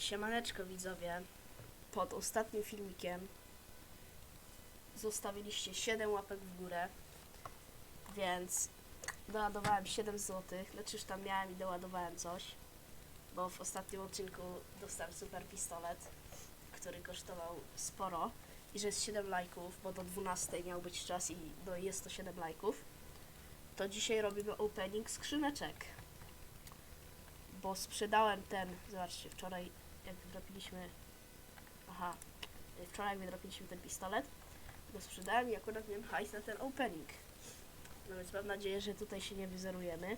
Siemaneczko widzowie. Pod ostatnim filmikiem zostawiliście 7 łapek w górę, więc doładowałem 7 zł. Znaczy już tam miałem i doładowałem coś, bo w ostatnim odcinku dostałem super pistolet, który kosztował sporo i że jest 7 lajków, bo do 12 miał być czas i do, jest to 7 lajków. To dzisiaj robimy opening skrzyneczek bo sprzedałem ten, zobaczcie, wczoraj jak wydropiliśmy, aha, wczoraj wydropiliśmy ten pistolet, go sprzedałem i akurat miałem hajs na ten opening. No więc mam nadzieję, że tutaj się nie wyzerujemy.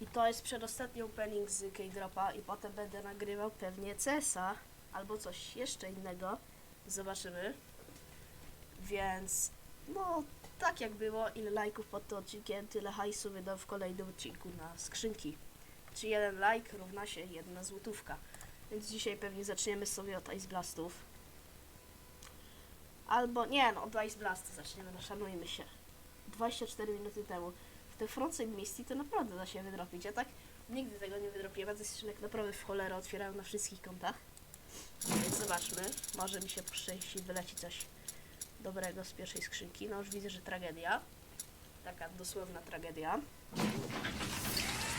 I to jest przedostatni opening z K-Dropa i potem będę nagrywał pewnie CS-a albo coś jeszcze innego. Zobaczymy. Więc, no, tak jak było, ile lajków pod tym odcinkiem, tyle hajsu wydam w kolejnym odcinku na skrzynki. Czy jeden like równa się jedna złotówka. Więc dzisiaj pewnie zaczniemy sobie od Ice Blastów. Albo, nie no, od Ice Blastu zaczniemy, no szanujmy się. 24 minuty temu. W te Frontside Misty to naprawdę da się wydropić. Ja tak nigdy tego nie wydropiłem, ze skrzynek naprawdę w cholerę otwierałem na wszystkich kontach. Więc zobaczmy, może mi się szczęści wyleci coś dobrego z pierwszej skrzynki. No już widzę, że tragedia. Taka dosłowna tragedia.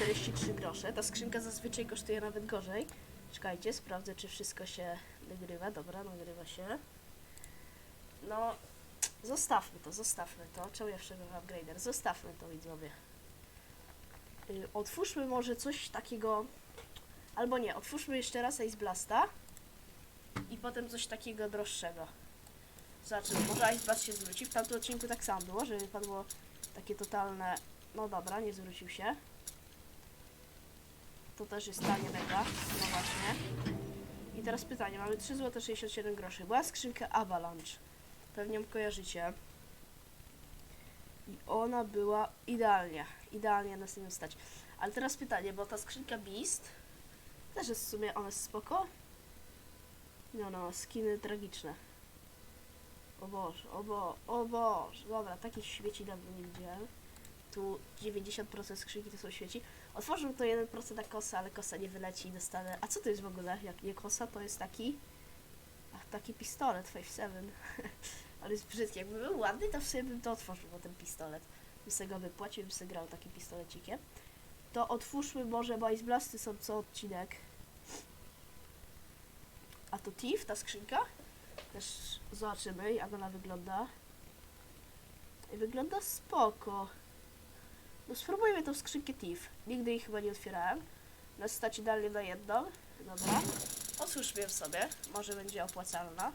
43 grosze. Ta skrzynka zazwyczaj kosztuje nawet gorzej. Czekajcie, sprawdzę, czy wszystko się nagrywa. Dobra, nagrywa się. No, zostawmy to, zostawmy to. Czemu ja wszedłem upgrader? Zostawmy to, widzowie. Y, otwórzmy może coś takiego... Albo nie, otwórzmy jeszcze raz Ice Blasta. I potem coś takiego droższego. Zobaczymy, może Ice Blast się zwróci. W tamtym odcinku tak samo było, że wypadło takie totalne... No dobra, nie zwrócił się. To też jest tanie mega. No właśnie. I teraz pytanie, mamy 3 zł 67 groszy. Była skrzynka Avalanche. Pewnie ją kojarzycie. I ona była idealnie. Idealnie nas nie stać. Ale teraz pytanie, bo ta skrzynka Beast też jest w sumie, ona jest spoko. No, no, skiny tragiczne. O Boże, o, bo, o Boże. Dobra, takich śmieci dawno nie widziałem. Tu 90% skrzynki to są śmieci. Otworzył to 1% na kosa, ale kosa nie wyleci i dostanę... A co to jest w ogóle? Jak nie kosa, to jest taki... Ach, taki pistolet 5.7. ale jest brzydki. Jakby był ładny, to w sobie bym to otworzył, bo ten pistolet. Bym sobie go wypłacił, bym sobie grał takim pistolecikiem. To otwórzmy może, bo Ice Blasty są co odcinek. A to Thief, ta skrzynka? Też zobaczymy, jak ona wygląda. Wygląda spoko. No spróbujmy tą skrzynkę Thief. Nigdy jej chyba nie otwierałem. Na stać idealnie na jedną. Dobra. Otwórzmy ją sobie. Może będzie opłacalna.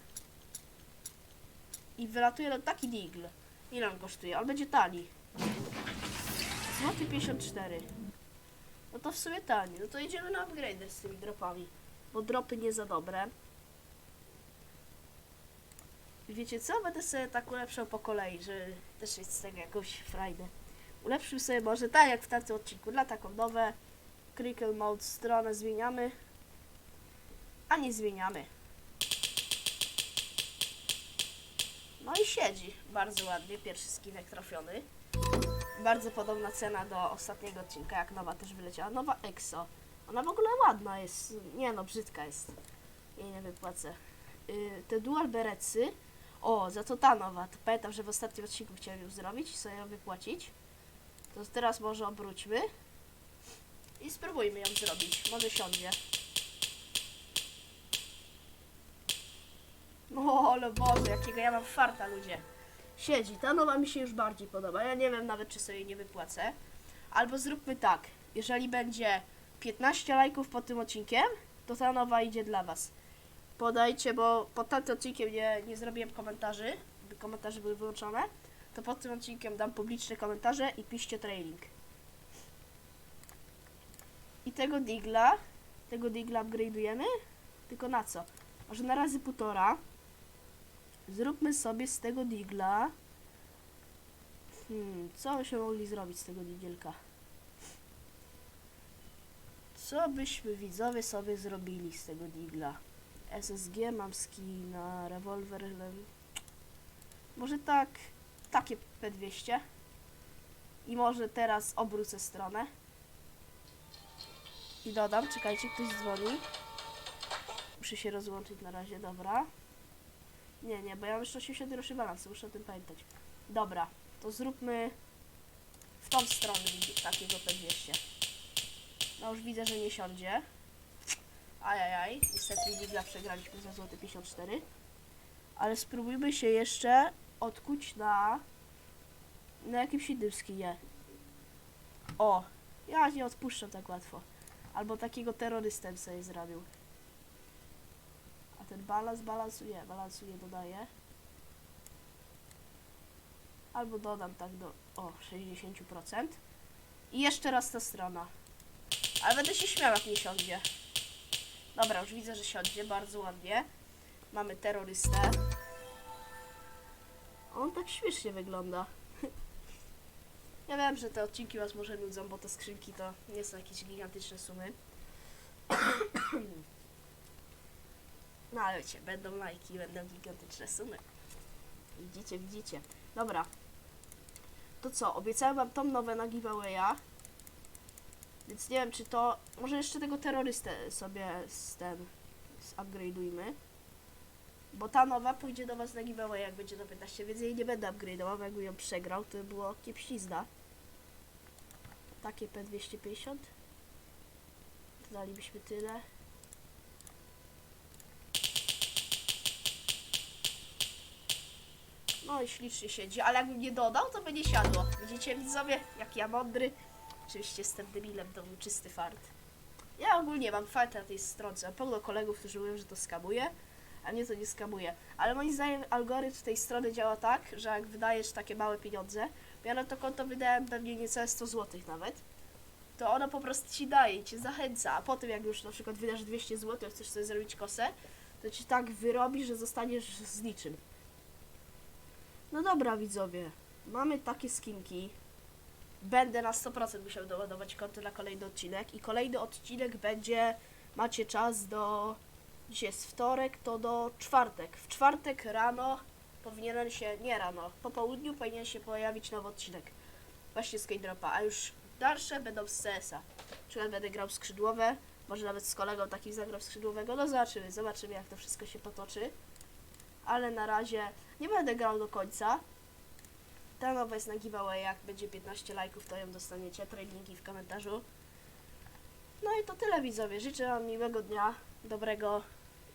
I wylatuje nam taki digl. Ile on kosztuje? On będzie tani. Złoty 54. No to w sumie tani. No to idziemy na upgrade z tymi dropami. Bo dropy nie za dobre. Wiecie co? Będę sobie tak ulepszał po kolei, że też jest z tego jakąś frajdę. Ulepszył sobie może tak jak w tamtym odcinku, dla taką nowe. Crickle Mode stronę zmieniamy. A nie zmieniamy. No i siedzi. Bardzo ładnie. Pierwszy skinek trafiony. Bardzo podobna cena do ostatniego odcinka, jak nowa też wyleciała. Nowa EXO. Ona w ogóle ładna jest. Nie no, brzydka jest. Jej nie wypłacę. Yy, te dual berecy. O, za to ta nowa. To pamiętam, że w ostatnim odcinku chciałem ją zrobić i sobie ją wypłacić. To teraz może obróćmy. I spróbujmy ją zrobić. Może siądzie. O, ale Boże, jakiego ja mam farta, ludzie. Siedzi. Ta nowa mi się już bardziej podoba. Ja nie wiem nawet, czy sobie nie wypłacę. Albo zróbmy tak. Jeżeli będzie 15 lajków pod tym odcinkiem, to ta nowa idzie dla Was. Podajcie, bo pod tamtym odcinkiem nie, nie zrobiłem komentarzy. by Komentarze były wyłączone. To pod tym odcinkiem dam publiczne komentarze i piszcie trailing. I tego digla, tego digla upgrade'ujemy. Tylko na co? Może na razy półtora. Zróbmy sobie z tego digla. Hmm, co byśmy mogli zrobić z tego digielka? Co byśmy widzowie sobie zrobili z tego digla? SSG mam skina, rewolwer. Może tak, takie P200. I może teraz obrócę stronę. I dodam, czekajcie, ktoś dzwoni. Muszę się rozłączyć na razie, dobra. Nie, nie, bo ja mam jeszcze 80 groszy balansu, muszę o tym pamiętać. Dobra, to zróbmy w tą stronę takiego P200. No już widzę, że nie siądzie. Ajajaj, niestety Digla przegraliśmy za złoty 54. Ale spróbujmy się jeszcze odkuć na na jakimś innym skinie. O, ja nie odpuszczam tak łatwo. Albo takiego terrorystę sobie zrobił. A ten balans balansuje, balansuje, dodaje. Albo dodam tak do o 60%. I jeszcze raz ta strona. Ale będę się śmiał jak nie siądzie. Dobra, już widzę, że siądzie, bardzo ładnie. Mamy terrorystę. On tak śmiesznie wygląda. Ja wiem, że te odcinki was może nudzą, bo te skrzynki to nie są jakieś gigantyczne sumy. No ale wiecie, będą lajki, będą gigantyczne sumy. Widzicie, widzicie. Dobra. To co, obiecałem wam tą nowe na giveawaya. Więc nie wiem, czy to... Może jeszcze tego terrorystę sobie z ten... upgrade'ujmy. Bo ta nowa pójdzie do was na giveaway, jak będzie do 15, więc jej nie będę upgrade'ował, jakby ją przegrał, to by było kiepścizna. Takie P250. To dalibyśmy tyle. No i ślicznie siedzi, ale jakbym nie dodał, to by nie siadło. Widzicie widzowie, jak ja mądry. Oczywiście jestem debilem, to był czysty fart. Ja ogólnie mam farta na tej stronce. Mam pełno kolegów, którzy mówią, że to skamuje, a mnie to nie skamuje. Ale moim zdaniem algorytm tej strony działa tak, że jak wydajesz takie małe pieniądze, ja na to konto wydałem pewnie niecałe 100 zł nawet, to ono po prostu ci daje cię zachęca, a potem jak już na przykład wydasz 200 zł, chcesz sobie zrobić kosę, to ci tak wyrobi, że zostaniesz z niczym. No dobra widzowie, mamy takie skinki. Będę na 100% musiał doładować konto na kolejny odcinek i kolejny odcinek będzie, macie czas do, dzisiaj jest wtorek, to do czwartek. W czwartek rano powinien się, nie rano, po południu powinien się pojawić nowy odcinek. Właśnie z K-Dropa, a już dalsze będą z CS-a. Przykład będę grał skrzydłowe, może nawet z kolegą takim zagrał skrzydłowego, no zobaczymy, zobaczymy jak to wszystko się potoczy. Ale na razie nie będę grał do końca. Ta nowa jest na giveaway, jak będzie 15 lajków, to ją dostaniecie, linki w komentarzu. No i to tyle widzowie, życzę wam miłego dnia, dobrego